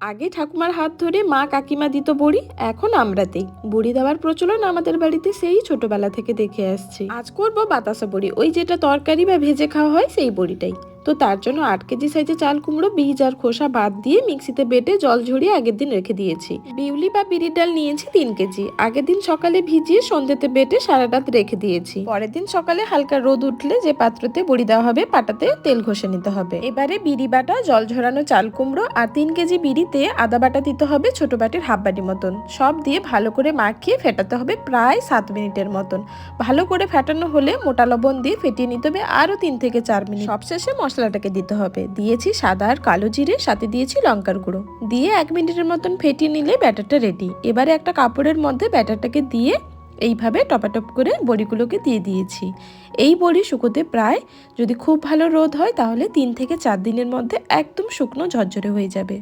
আগে ঠাকুমার হাত ধরে মা কাকিমা দিত বড়ি, এখন আমরা দিই। বড়ি দেওয়ার প্রচলন আমাদের বাড়িতে সেই ছোটবেলা থেকে দেখে আসছি। আজ করব বাতাসা বড়ি, ওই যেটা তরকারি বা ভেজে খাওয়া হয় সেই বড়িটাই। তো তার জন্য আট কেজি সাইজে চাল কুমড়ো বীজ আর খোসা বাদ দিয়ে মিক্সিতে বেটে জল ঝরিয়ে আগের দিন রেখে দিয়েছি। বিউলি বা বিড়ির ডাল নিয়েছি তিন কেজি। আগের দিন সকালে ভিজিয়ে সন্ধ্যেতে বেটে সারা রাত রেখে দিয়েছি। পরের দিন সকালে হালকা রোদ উঠলে যে পাত্রতে বড়ি দেওয়া হবে, পাটাতে তেল ঘষে নিতে হবে। এবারে বিড়ি বাটা, জল ঝরানো চাল কুমড়ো আর তিন কেজি বিড়িতে আদা বাটা দিতে হবে ছোট বাটির হাফ বাটি মতন। সব দিয়ে ভালো করে মাখিয়ে ফেটাতে হবে প্রায় সাত মিনিটের মতন। ভালো করে ফেটানো হলে মোটা লবণ দিয়ে ফেটিয়ে নিতে হবে আরও তিন থেকে চার মিনিট। সবশেষে মশলাটাকে দিতে হবে। দিয়েছি সাদা আর কালো জিরে, সাথে দিয়েছি লঙ্কার গুঁড়ো। দিয়ে এক মিনিটের মতন ফেটিয়ে নিলে ব্যাটারটা রেডি এবারে একটা কাপড়ের মধ্যে ব্যাটারটাকে দিয়ে এইভাবে টপাটপ করে বড়িগুলোকে দিয়ে দিয়েছি। এই বড়ি শুকোতে প্রায় যদি খুব ভালো রোদ হয়, তাহলে তিন থেকে চার দিনের মধ্যে একদম শুকনো ঝরঝরে হয়ে যাবে।